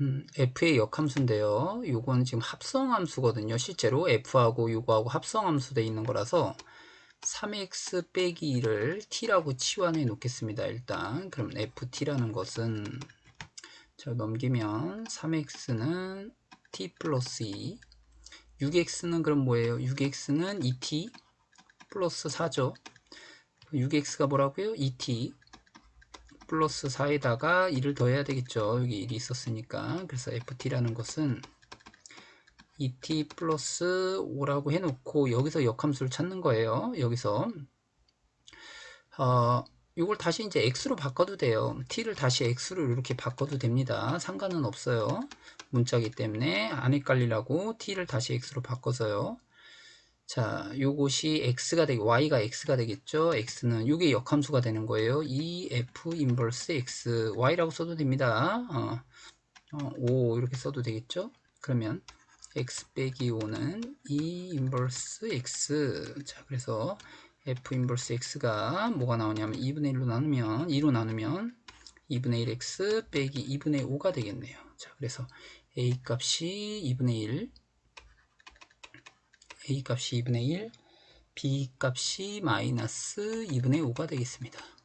음, f의 역함수인데요. 요건 지금 합성함수거든요. 실제로 f하고 요거하고 합성함수 돼 있는 거라서 3x 빼기 2를 t라고 치환해 놓겠습니다. 일단 그럼 ft라는 것은 자 넘기면 3x는 t 플러스 2 6x는 그럼 뭐예요? 6x는 2t 플러스 4죠. 6x가 뭐라고요? 2t 플러스 4에다가 2를 더해야 되겠죠. 여기 1이 있었으니까. 그래서 ft라는 것은 2t 플러스 5라고 해놓고 여기서 역함수를 찾는 거예요. 여기서 어, 이걸 다시 이제 x로 바꿔도 돼요. t를 다시 x로 이렇게 바꿔도 됩니다. 상관은 없어요. 문자기 때문에 안 헷갈리라고 t를 다시 x로 바꿔서요. 자, 요것이 x가 되게 y가 x가 되겠죠. x는 요게 역함수가 되는 거예요. e f 인버스 x y라고 써도 됩니다. 어, 어, 5 이렇게 써도 되겠죠. 그러면 x 빼기 5는 e 인버스 x 자, 그래서 f 인버스 x가 뭐가 나오냐면 2분의 1로 나누면 2로 나누면 2분의 1x 빼기 2분의 5가 되겠네요. 자, 그래서 a 값이 2분의 1 a 값이 2분의 1, b 값이 마이너스 2분의 5가 되겠습니다.